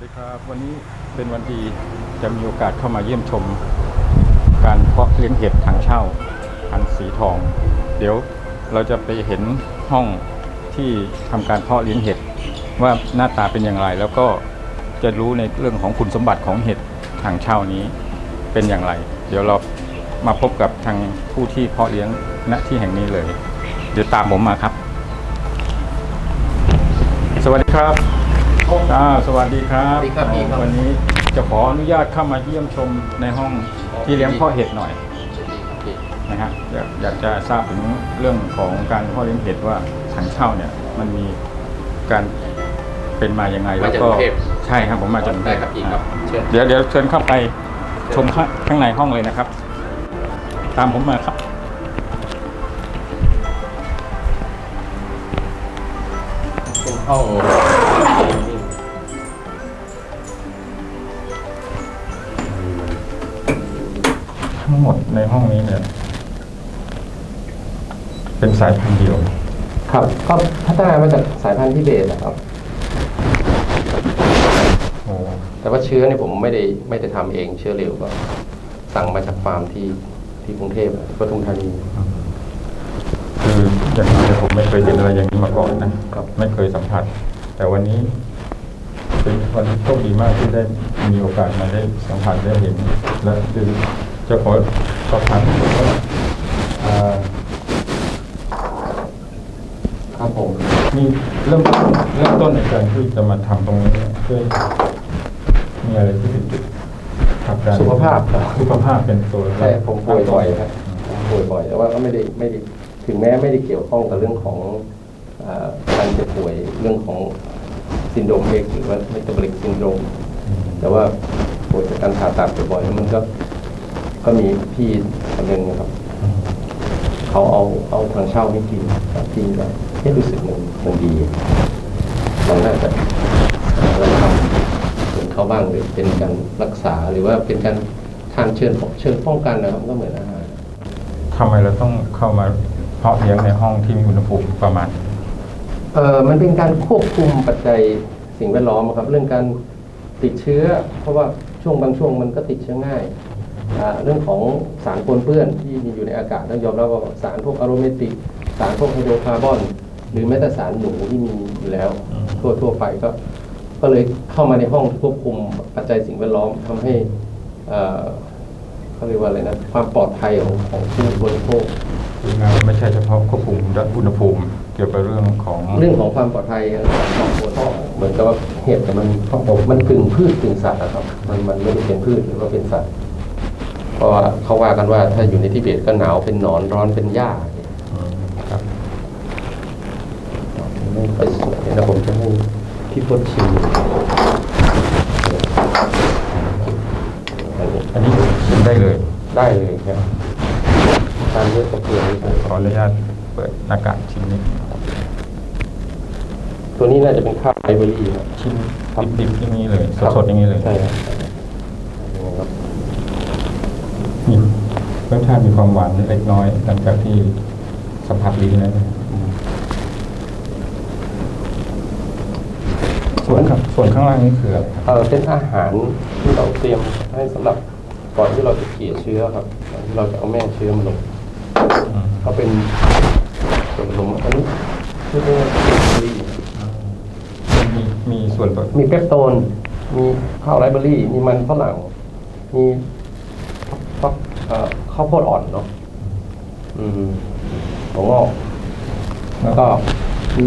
วัสดีครับ วันนี้เป็นวันดีจะมีโอกาสเข้ามาเยี่ยมชม การเพาะเลี้ยงเห็ดถังเช่าพันสีทอง เดี๋ยวเราจะไปเห็นห้องที่ทำการเพาะเลี้ยงเห็ดว่าหน้าตาเป็นอย่างไร แล้วก็จะรู้ในเรื่องของคุณสมบัติของเห็ดถังเช่านี้เป็นอย่างไร เดี๋ยวเรามาพบกับทางผู้ที่เพาะเลี้ยงณที่แห่งนี้เลย เดี๋ยวตามผมมาครับ สวัสดีครับ อ่าสวัสดีครับ สวัสดีครับพี่ครับ วันนี้จะขออนุญาตเข้ามาเยี่ยมชมในห้องที่เลี้ยงเพาะเห็ดหน่อยนะฮะอยากอยากจะทราบถึงเรื่องของการเพาะเลี้ยงเห็ดว่าถังเช่าเนี่ยมันมีการเป็นมายังไงมาแล้วจากก็กรุงเทพ ใช่ครับผมมาจากกรุงเทได้พครับพี่ครับ เชิญ เดี๋ยวเดี๋ยวเชิญเข้าไปชมข้างข้างในห้องเลยนะครับ ตามผมมาครับเป็น ทั้งหมดในห้องนี้เนี่ย เป็นสายพันธุ์เดียว ครับก็พัฒนามาจากสายพันธุ์ทิเบตนะครับ โอ้แต่ว่าเชื้อเนี่ยผมไม่ได้ไม่ได้ทำเองเชื้อเหลวก็ สั่งมาจากฟาร์มที่ที่กรุงเทพอะปทุมธานี คืออย่างนี้ผมไม่เคยเห็นอะไรอย่างนี้มาก่อนนะครับ ไม่เคยสัมผัส แต่วันนี้ เป็นวันที่โชคดีมากที่ได้มีโอกาสมาได้สัมผัสได้เห็นและคือ จะขอสอบถามว่าอ่าครับผมมีเริ่มต้นเริ่มต้นในการที่จะมาทำตรงนี้เนี่ยด้วยมีอะไรที่เป็นจุดขับดันสุขภาพครับ สุขภาพเป็นตัวใช่ผมป่วยบ่อยครับผมป่วยบ่อยแต่ว่าก็ไม่ได้ไม่ได้ถึงแม้ไม่ได้เกี่ยวข้องกับเรื่องของอ่าการเจ็บป่วยเรื่องของซินโดรมเอกหรือว่าเมตาบอลิกซินโดรมแต่ว่าป่วยจากการผ่าตัดบ่อยๆแล้วมันก็ ก็มีพี่คนหนึ่งนะครับเขาเอาเอาทางเช่าให้กินครับกินแล้วให้รู้สึกมันมันดีเราน่าจะเราทำเหมือนเขาบ้างหรือเป็นการรักษาหรือว่าเป็นการทานเชิญเชิญป้องกันนะครับก็เหมือนอาหารทำไมเราต้องเข้ามาเพาะเลี้ยงในห้องที่มีอุณหภูมิประมาณเออมันเป็นการควบคุมปัจจัยสิ่งแวดล้อมอะครับ เรื่องการติดเชื้อ เพราะว่าช่วงบางช่วงมันก็ติดเชื้อง่ายอ่า เรื่องของสารปนเปื้อนที่มีอยู่ในอากาศต้องยอมรับว่าสารพวกอะโรเมติก สารพวกไฮโดรคาร์บอน หรือแม้แต่สารหนูที่มีอยู่แล้วอืมทั่วทั่วไปก็ ก็เลยเข้ามาในห้องที่ควบคุมปัจจัยสิ่งแวดล้อมทำให้เอ่อเขาเรียกว่าอะไรนะความปลอดภัยของของผู้บริโภคคืองานไม่ใช่เฉพาะควบคุมอุณหภูมิเกี่ยวกับเรื่องของเรื่องของความปลอดภัยของตัวท่อเหมือนกับว่าเห็ดแต่มันมันกึ่งพืชกึ่งสัตว์นะครับมันมันไม่ได้เป็นพืชหรือว่าเป็นสัตว์ เพราะว่าเขาว่ากันว่าถ้าอยู่ในทิเบตก็หนาวเป็นหนอนร้อนเป็นหญ้าครับไม่ไปสวยนะผมจะให้พี่พจน์ชิมอันนี้อันนี้ชิมได้เลย ได้เลยครับทานด้วยกระเทียมขออนุญาตเปิดหน้ากากชิมนิดตัวนี้น่าจะเป็นข้าวไอเบอรี่ครับชิมดิบๆอย่างนี้เลย สดๆอย่างนี้เลยใช่ครับ นี่ รสชาติมีความหวานเล็กน้อย หลังจากที่สัมผัสลิ้นแล้วเนี่ยส่วนครับส่วนข้างล่างนี่คืออะไรครับเออเป็นอาหารที่เราเตรียมให้สำหรับก่อนที่เราจะเกลี่ยเชื้อครับก่อนที่เราจะเอาแม่เชื้อมาลงอืมก็เป็นส่วนผสมอันนี้ชื่อว่าเบอรี่มีมีส่วนประกอบมีเปปโตน มีข้าวไรเบอรี่ มีมันฝรั่งมีฟักเอ่อ ข้าวโพดอ่อนเนาะอืมถั่วงอกแล้วก็มี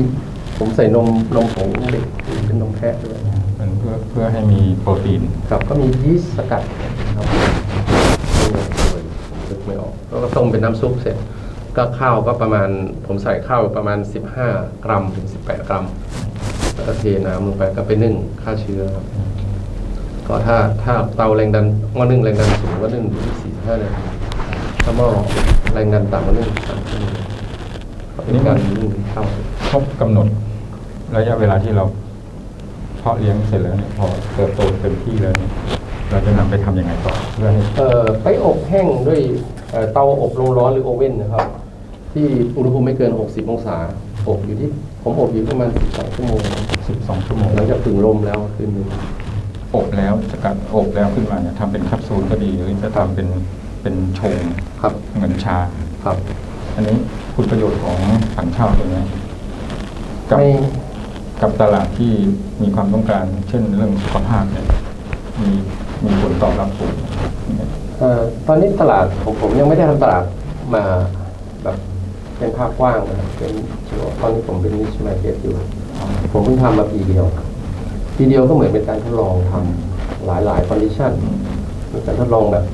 ผมใส่นมนมผงเด็กเป็นนมแพะด้วยมันเพื่อเพื่อให้มีโปรตีน ครับก็มียีสต์สกัดครับนึกไม่ออกแล้วก็ต้มเป็นน้ำซุปเสร็จ ก็ข้าวก็ประมาณ ผมใส่ข้าวประมาณ 15 กรัมถึง 18 กรัมแล้วก็เทน้ำลงไปก็ไปนึ่งฆ่าเชื้อครับก็ถ้าถ้าเตาแรงดันหม้อนึ่งแรงดันสูงก็นึ่งอยู่ที่45นาที ถ้าหม้อแรงดันต่ำก็นึ่งสามชั่วโมงก็เป็นการนึ่งข้าวครบกำหนดระยะเวลาที่เราเพาะเลี้ยงเสร็จแล้วเนี่ยพอเติบโตเต็มที่แล้วเนี่ยเราจะนำไปทำยังไงต่อเพื่อให้เอ่อไปอบแห้งด้วยเอ่อเตาอบลมร้อนหรือโอเว่นนะครับ ที่อุณหภูมิไม่เกิน 60 องศาอบอยู่ที่ผมอบอยู่ประมาณ 12 ชั่วโมง 12 ชั่วโมงหลังจากถึงลมแล้วคืนหนึงอบแล้วสกัดอบแล้วขึ้นมาเนี่ยทำเป็นแคปซูลก็ดีหรือจะทำเป็น เป็นชงครับเหมือนชา ครับ อันนี้คุณประโยชน์ของถังเช่าตัวเนี้ยกับไม่ กับตลาดที่มีความต้องการ เช่นเรื่องสุขภาพเนี่ยมีมีผลตอบรับสูงเนี่ยเอ่อตอนนี้ตลาดผมผมยังไม่ได้ทำตลาดมาแบบเป็นภาพกว้างนะครับเป็นตอนนี้ผมเป็นนิชมาร์เก็ตอยู่ ผมเพิ่งทำมาปีเดียว ปีเดียวก็เหมือนเป็นการทดลองทำหลายหลายคอนดิชันเป็นการทดลองแบบ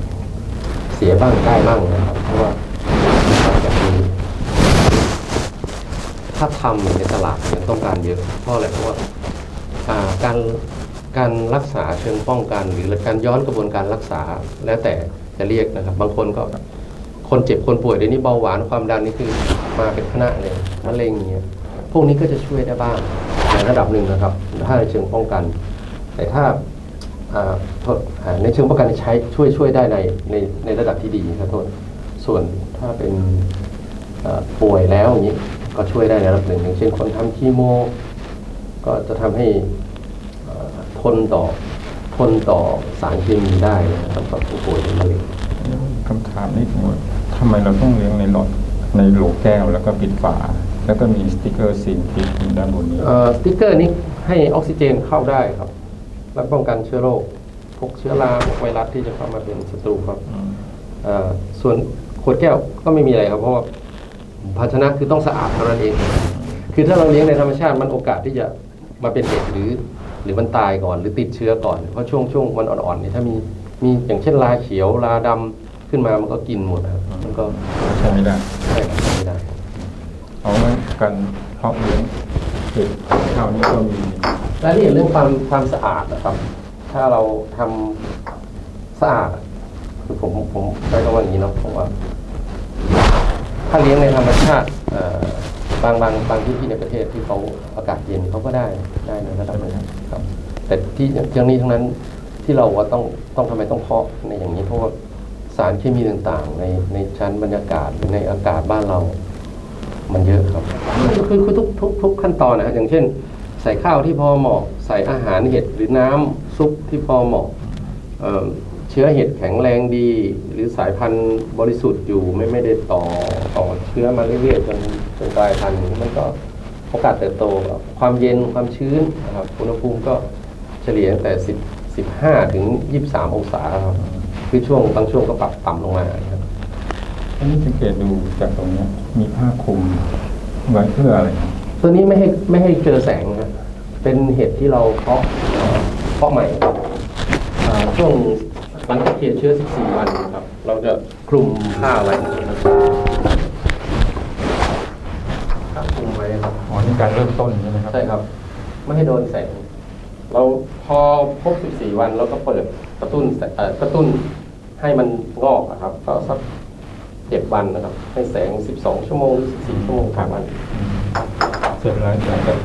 เสียบ้างได้บ้างนะครับเพราะว่าหลังจากนี้ถ้าทำในตลาดมันต้องการเยอะเพราะอะไรเพราะว่าการการรักษาเชิงป้องกัน หรือการย้อนกระบวนการรักษาแล้วแต่จะเรียกนะครับ บางคนก็คนเจ็บคนป่วยเดี๋ยวนี้เบาหวานความดันนี่คือมาเป็นคณะเลยมะเร็งอย่างเงี้ยพวกนี้ก็จะช่วยได้บ้างในระดับหนึ่งนะครับ ถ้าในเชิงป้องกัน แต่ถ้า ในเชิงป้องกันใช้ช่วยช่วยได้ในในในระดับที่ดีครับโทษส่วนถ้าเป็นเอ่อป่วยแล้วอย่างนี้ก็ช่วยได้ในระดับหนึ่งอย่างเช่นคนทำคีโม ก็จะทำให้เอ่อทนต่อทนต่อสารเคมีได้นะครับกับผู้ป่วยเป็นมะเร็งคำถามนิดนึงว่าทำไมเราต้องเลี้ยงในหลอดในโหลแก้วแล้วก็ปิดฝา แล้วก็มีสติกเกอร์ซีนติดอยู่ด้านบนนี้เอ่อสติ๊กเกอร์นี้ให้ออกซิเจนเข้าได้ครับ และป้องกันเชื้อโรคพวกเชื้อราพวกไวรัสที่จะเข้ามาเป็นศัตรูครับอืมเอ่อส่วนขวดแก้วก็ไม่มีอะไรครับเพราะว่าภาชนะคือต้องสะอาดเท่านั้นเอง คือถ้าเราเลี้ยงในธรรมชาติมันโอกาสที่จะมาเป็นเห็ดหรือ หรือมันตายก่อนหรือติดเชื้อก่อน เพราะช่วงช่วงวันอ่อนๆเนี่ยถ้ามีมีอย่างเช่นลาเขียวลาดำขึ้นมามันก็กินหมดครับมันก็ใช่ไม่ได้ใช่ครับไม่ได้เอาไว้การเพาะเลี้ยงเห็ดข้าวนี้ก็มี รายละเอียดเรื่องความความสะอาดนะครับ ถ้าเราทำสะอาดคือผมผมใช้คำว่าอย่างนี้เนาะผมว่า ถ้าเลี้ยงในธรรมชาติบางบางบางที่ที่ในประเทศที่เขาอากาศเย็นเขาก็ได้ได้ในระดับหนึงครับ แต่ที่อย่างนี้ทั้งนั้นที่เราว่าต้องต้องทำไมต้องเพาะในอย่างนี้เพราะว่าสารเคมีต่างๆ ในในชั้นบรรยากาศหรือในอากาศบ้านเรา มันเยอะครับคือคือคือทุกทุกทุกขั้นตอนนะฮะอย่างเช่น ใส่ข้าวที่พอเหมาะ ใส่อาหารเห็ดหรือน้ำซุปที่พอเหมาะเเชื้อเห็ดแข็งแรงดี หรือสายพันธุ์บริสุทธิ์อยู่ไม่ไม่ได้ต่อต่อเชื้อมาเรื่อยๆจนจนกลายพันธุ์มันก็โอกาสเติบโตความเย็นความชื้นนะครับอุณหภูมิก็เฉลี่ยตั้งแต่ 10 15 ถึง 23 องศาครับคือช่วงบางช่วงก็ปรับต่ำลงมาครับอันนี้สังเกตดูจากตรงนี้มีผ้าคลุมไว้เพื่ออะไร ตัวนี้ไม่ให้ไม่ให้เจอแสงนะเป็นเห็ดที่เราเพาะเอ่อเพาะใหม่ครับอ่าช่วงหลังจากเขียเชื้อ 14 วันครับ เราจะคลุมผ้าไว้ผ้าคลุมไว้ครับอ๋อนี่การเริ่มต้นใช่ไหมครับ ใช่ครับ ไม่ให้โดนแสง เราพอครบ 14 วันเราก็เปิดกระตุ้นแสเอ่อกระตุ้นให้มันงอกอะครับ ก็สักเจ็ดวันนะครับ ให้แสง 12 ชั่วโมงหรือ 14 ชั่วโมงต่อวันอืม เสร็จแล้วหลังจาก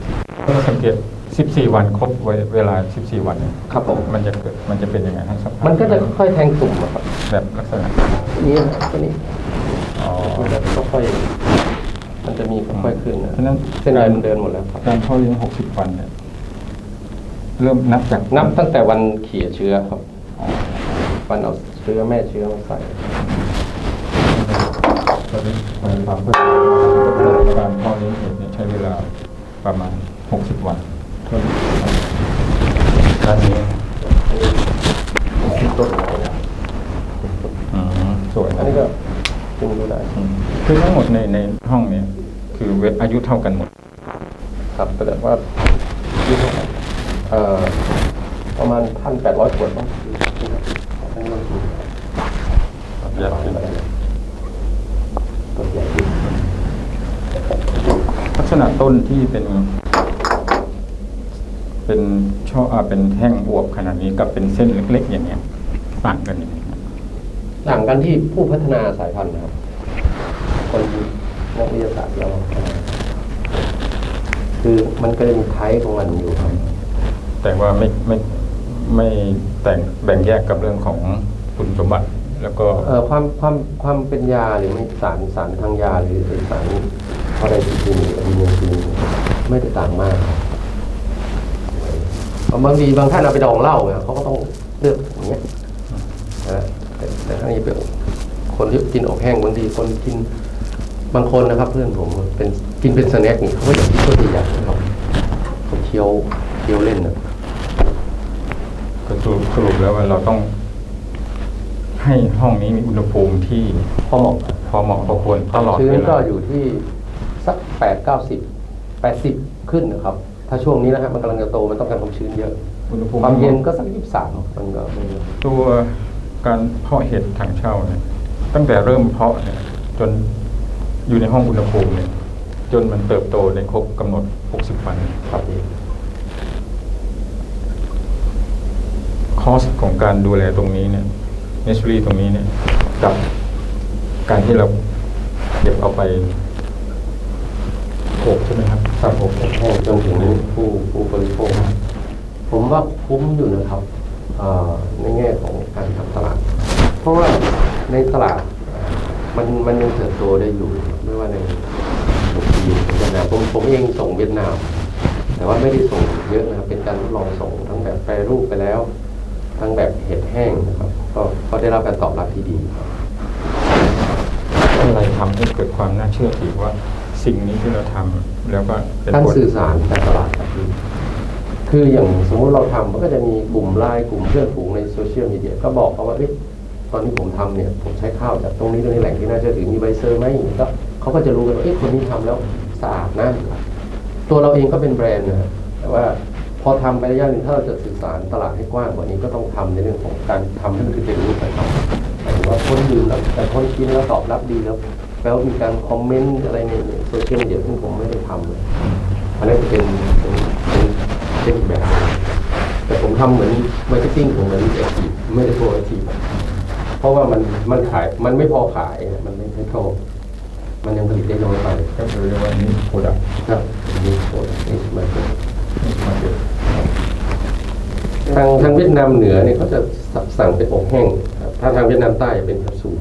เราสังเกต 14 วันครบไว้เวลา 14 วันเนี่ยครับผมมันจะเกิดมันจะเป็นยังไงทั้งสภาพมันก็จะค่อยๆแทงตุ่มอะครับแบบลักษณะนี่นะครับตัวนี้อ๋อมันจะค่อยๆมันจะมีค่อยๆขึ้นนะฉะนั้นเส้นใยมันเดินหมดแล้วครับการเข้าเลี้ยง60 วันเนี่ยเริ่มนับจากนับตั้งแต่วันเขี่ยเชื้อครับ วันเอาเชื้อแม่เชื้อมาใส่ตอนนี้ในความเข้าใจว่าการเข้าเลี้ยงเห็ดเนี่ย ใช้เวลาประมาณ 60 วันเท่านี้ด้านนี้ที่ต้นอืมสวยอันนี้ก็จึงดูได้อืมคือทั้งหมดในในห้องเนี่ยคือเวอายุเท่ากันหมด ครับแสดงว่ายี่ห้อเอ่อประมาณพันแปดร้อยขวดบ้างอันนี้มันคือ ใหญ่ขึ้น ต้นใหญ่ขึ้น ลัก ษณะต้นที่เป็น เป็นช่ออ่าเป็นแท่งอวบขนาดนี้กับเป็นเส้นเล็กๆ อย่างเงี้ยต่างกันยังไงครับต่างกันที่ผู้พัฒนาสายพันธุ์นะครับ คนนักวิทยาศาสตร์เราคือมันก็จะมีไทป์ของมันอยู่ครับ แต่ว่าไม่ไม่ไม่แต่งแบ่งแยกกับเรื่องของคุณสมบัติ แล้วก็ เอ่อความความความเป็นยาหรือไม่สารสารทางยาหรือเป็นสาร อะไรที่มีอะมิโนซีนไม่ได้ต่างมากครับบางทีบางท่านเอาไปดองเหล้าเนี่ยเขาก็ต้องเลือกอย่างเงี้ยนะแต่แต่ถ้านี้เป็นคนที่กินอบแห้งบางทีคนกินบางคนนะครับ เพื่อนผมเป็นกินเป็นสแน็คนี่เขาก็อยากกินตัวใหญ่ๆนะครับเขาเคี้ยวเคี้ยวเล่นนะก็สรุปสรุปแล้วว่าเราต้อง ให้ห้องนี้มีอุณหภูมิที่พอเหมาะพอเหมาะพอควรตลอดชื้เวนก็ลาอยู่ที่ สักแปดเก้าสิบแปดสิบขึ้นนะครับ ถ้าช่วงนี้นะครับมันกำลังจะโตมันต้องการความชื้นเยอะ อุณหภูมิความเย็นก็สักยี่สิบสามมันก็ไม่เยอะตัวการเพาะเห็ดถังเช่าเนี่ยตั้งแต่เริ่มเพาะเนี่ยจนอยู่ในห้องอุณหภูมิเนี่ยจนมันเติบโตในครบกำหนด 60 วันครับพี่คอสของการดูแลตรงนี้เนี่ยเนส r รีตรงนี้เนี่ยกับการที่เราเก็บเอาไป โขกใช่ไหมครับครับผมแห้งจนถึงผู้ผู้บริโภค ผมว่าคุ้มอยู่นะครับเอ่อในแง่ของการทำตลาด เพราะว่าในตลาดเอ่อมันมันยังเติบโตได้อยู่ไม่ว่าในจีนเวียดนามผมผมเองส่งเวียดนาม แต่ว่าไม่ได้ส่งเยอะนะครับเป็นการทดลองส่งทั้งแบบแปรรูปไปแล้ว ทั้งแบบเห็ดแห้งนะครับก็ก็ได้รับการตอบรับที่ดีครับอะไรทำให้เกิดความน่าเชื่อถือว่า สิ่งนี้ที่เราทำแล้วก็เป็นการผลสื่อสารการตลาดครับพี่คืออย่างสมมุติเราทำมันก็จะมีกลุ่มไลน์กลุ่มเพื่อนฝูงในโซเชียลมีเดียก็บอกเขาว่าเอ๊ะตอนที่ผมทำเนี่ยผมใช้ข้าวจากตรงนี้ตรงนี้แหล่งที่น่าเชื่อถือมีใบเซอร์ไหมก็เขาก็จะรู้กันว่าเอ๊ะคนนี้ทำแล้วสะอาดนะตัวเราเองก็เป็นแบรนด์นะแต่ว่าพอทำไประยะหนึ่งถ้าเราจะสื่อสารตลาดให้กว้างกว่านี้ก็ต้องทำในเรื่องของการทำให้มันคือเป็นรูปธรรมหมายถึงว่าคนดื่มแล้วแต่คนกินแล้วตอบรับดีแล้ว แปลว่ามีการคอมเมนต์อะไรในโซเชียลมีเดียซึ่งผมไม่ได้ทำเลยอันนั้นจะเป็นเป็นเป็นเป็นอีกแบบหนึ่งแต่ผมทำเหมือนมาร์เก็ตติ้งของเหมือนแอคทีฟไม่ได้โปรแอคทีฟเพราะว่ามันมันขายมันไม่พอขายอะมันไม่ไม่พอมันยังผลิตได้น้อยไปก็คือเรียกว่านี่โปรดักต์ครับนี่โปรนี่มาเป็นมาเก็ตทางทางเวียดนามเหนือเนี่ยเขาจะสั่งเป็นอบแห้งครับถ้าทางเวียดนามใต้เป็นแคปซูล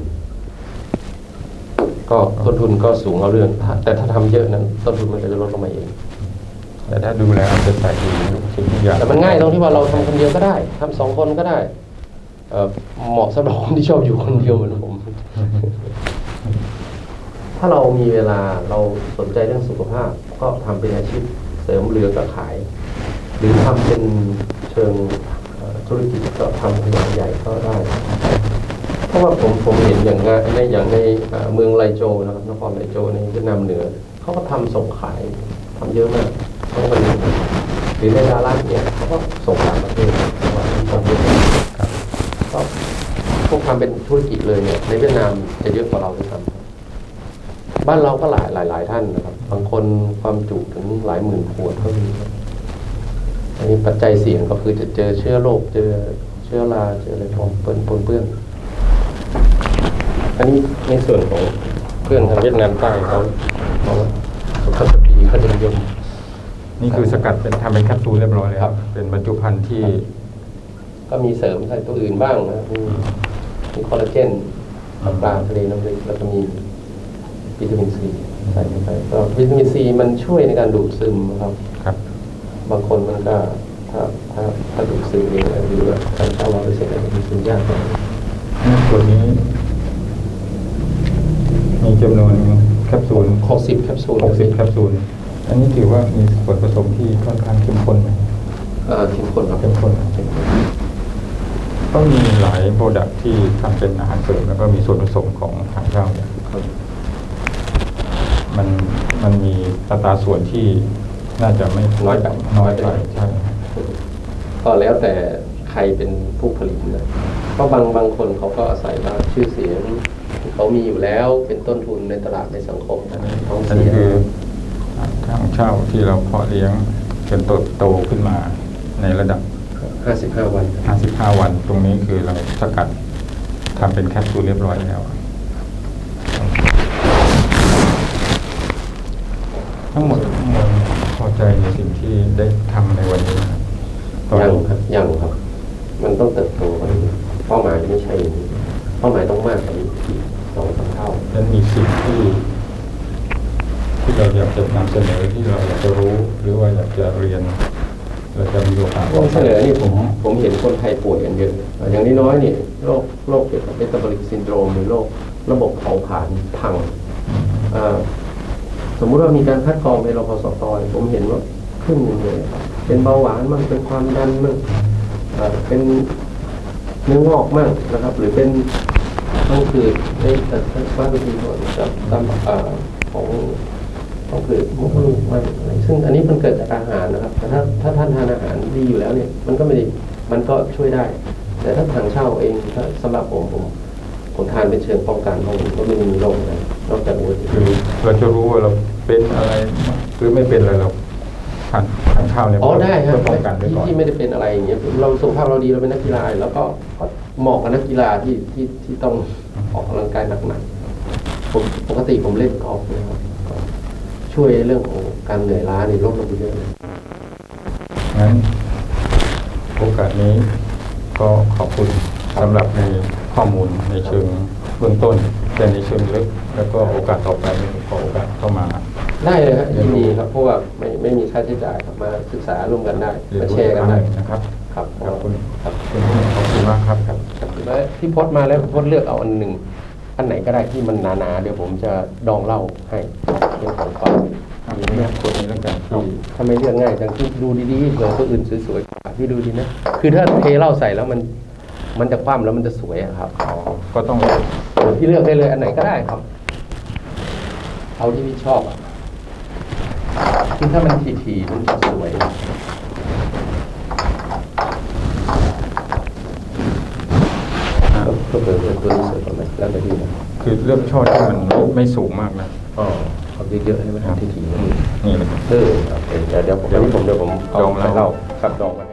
ก็ต้นทุนก็สูงเอาเรื่องถ้าแต่ถ้าทำเยอะนั้น ต้นทุนมันก็จะลดลงมาเอง แต่ถ้าดูแล้วจะใส่ดีทุกสิ่งทุกอย่างแต่มันง่ายตรงที่ว่าเราทำคนเดียวก็ได้ทำสองคนก็ได้เอ่อเหมาะสำหรับคนที่ชอบอยู่คนเดียวเหมือนผม ถ้าเรามีเวลาเราสนใจเรื่องสุขภาพ ก็ทำเป็นอาชีพเสริมเรือก็ขาย หรือทำเป็นเชิงเอ่อธุรกิจก็ทำขนาดใหญ่ก็ได้เพ ราะว่าผมผมเห็นอย่างงานในอย่างในเมืองไลโจนะครับนครไลโจในเวียดนามเหนือเขาก็ทำส่งขายทำเยอะมากทั้งวันนี้หรือในดาราเนี่ยเขาก็ส่งต่างประเทศเพราะว่ามีคนเยอะครับก็พวกทำเป็นธุรกิจเลยเนี่ยในเวียดนามจะเยอะกว่าเราด้วยซ้ำบ้านเราก็หลายหลายหลายท่านนะครับบางคนความจุถึงหลายหมื่นขวดก็มีอันนี้ปัจจัยเสี่ยงก็คือจะเจอเชื้อโรคเจอเชื้อราเจออะไรปนเปื้อนเปื้อน นนี้ในส่วนของเพื่อนทางเวียดนามใต้เขาเขาสุขภาพดีเขาจะนิยมนี่คือสกัดเป็นทำเป็นแคปซูลเรียบร้อยแล้วครับ เป็นบรรจุภัณฑ์ที่ก็มีเสริมใส่ตัวอื่นบ้างนะมีมีคอลลาเจนปลาทะเลน้ำลึกแล้วก็มีวิตามินซีใส่เข้าไปก็วิตามินซีมันช่วยในการดูดซึมครับครับ บางคนมันก็ถ้าถ้าถ้าดูดซึมเองหรือว่าการเช่าเราไปเสร็จแล้วดูดซึมยากกว่านี่ตัวนี้ มีจำนวนแคปซูลหกสิบแคปซูล60แคปซูล อันนี้ถือว่ามีส่วนผสมที่ค่อนข้างเข้มข้นไหมเอ่อเข้มข้นครับเข้มข้นก็มีหลายโปรดักที่ทำเป็นอาหารเสริมแล้วก็มีส่วนผสมของทางเช่าเนี่ยครับมันมันมีอัตราส่วนที่น่าจะไม่น้อยไปน้อยไปใช่ก็แล้วแต่ใครเป็นผู้ผลิตนะเพราะบางบางคนเขาก็อาศัยว่าชื่อเสียงที่ เขามีอยู่แล้วเป็นต้นทุนในตลาดในสังคมท้องอันเสีนี้ยคือทางเช่าที่เราเพาะเลี้ยงจนโตโตขึ้นมาในระดับห้าสิบห้าวัน55 วัน ตรงนี้คือเราสกัดทำเป็นแคปซูลเรียบร้อยแล้ว ทั้งหมดทั้งมวลพอใจในสิ่งที่ได้ทำในวัน เสนอนี่ผมผมเห็นคนไทยป่วยกันเยอะ อย่างน้อยๆนี่โรคโรคเกี่ยวกับเมตาบอลิกซินโดรมหรือโรคระบบเผาผลาญพัง สมมุติว่ามีการคัดกรองในรพสตเนี่ยผมเห็นว่าครึ่งหนึงเลยเป็นเบาหวานมั่งเป็นความดันมั่งเป็นเนื้องอกมั่งนะครับ หรือเป็นต้องคือในแต่บ้าบางทีก็จะตามอ่าของของ คือมดลูกมั่งอะไรซึ่งอันนี้มันเกิดจากอาหารนะครับแต่ถ้าถ้าท่านทานอาหารดีอยู่แล้วเนี่ย มันก็ไม่ได้มันก็ช่วยได้ แต่ถ้าทางเช่าเองถ้าสำหรับผมผมผมทานเป็นเชิงป้องกันเพราะผมก็ไม่มีโรคอะไรนอกจากอุบัติเหคือตุเราจะรู้ว่าเราเป็นอะไรหรือไม่เป็นอะไรเราทานทานข้าวเนี่ยอ๋อได้ครับเพื่อป้องกันไว้ที่ก่อนที่ไม่ได้เป็นอะไรอย่างเงี้ยเราสุขภาพเราดีเราเป็นนักกีฬาแล้วก็ก็เหมาะกับนักกีฬาที่ที่ที่ต้องออกกำลังกายหนักๆผมปกติผมเล่นกอล์ฟนะครับก็ ช่วยเรื่องของการเหนื่อยล้านี่ลดลงไปเยอะเลยงั้นโอกาสนี้ก็ขอบคุณสำหรับในข้อมูลในเชิงเบื้องต้น แต่ในเชิงลึก แล้วก็โอกาสต่อไปขอโอกาสเข้ามา ได้เลยครับยินดีครับเพราะว่าไม่ไม่มีค่าใช้จ่ายครับมาศึกษาร่วมกันได้เรียนมารู้แชร์กันได้นะครับครับขอบคุณครับขอบคุณมากครับครับแล้วที่พดมาแล้วพดเลือกเอาอันหนึ่งอันไหนก็ได้ที่มันหนาๆเดี๋ยวผมจะดองเหล้าให้ เป็นของฝากครับเลือกคนนี้แล้วกันที่ถ้าไม่เลือกง่ายจังที่ดูดีๆเผื่อตัวอื่นสวยๆพี่ดูดีนะคือถ้าเทเหล้าใส่แล้วมันมันจะคว่ำแล้วมันจะสวยอะครับอ๋อก็ต้องพี่เลือกได้เลยอันไหนก็ได้ครับ เอาที่พี่ชอบอะคือถ้ามันทีๆมันจะสวยอ่าก็เปิดเป็นตัวนี้สวยกว่าไหมแล้วแต่พี่นะคือเลือกช่อที่มันไม่ไม่สูงมากนะอ๋อ เอาเยอะๆให้มันทีๆนี่เลยครับเออโอเคเดี๋ยวเดี๋ยวผมเดี๋ยวผมเดี๋ยวผมเอาดองเหล้าเหล้าครับดองมาให้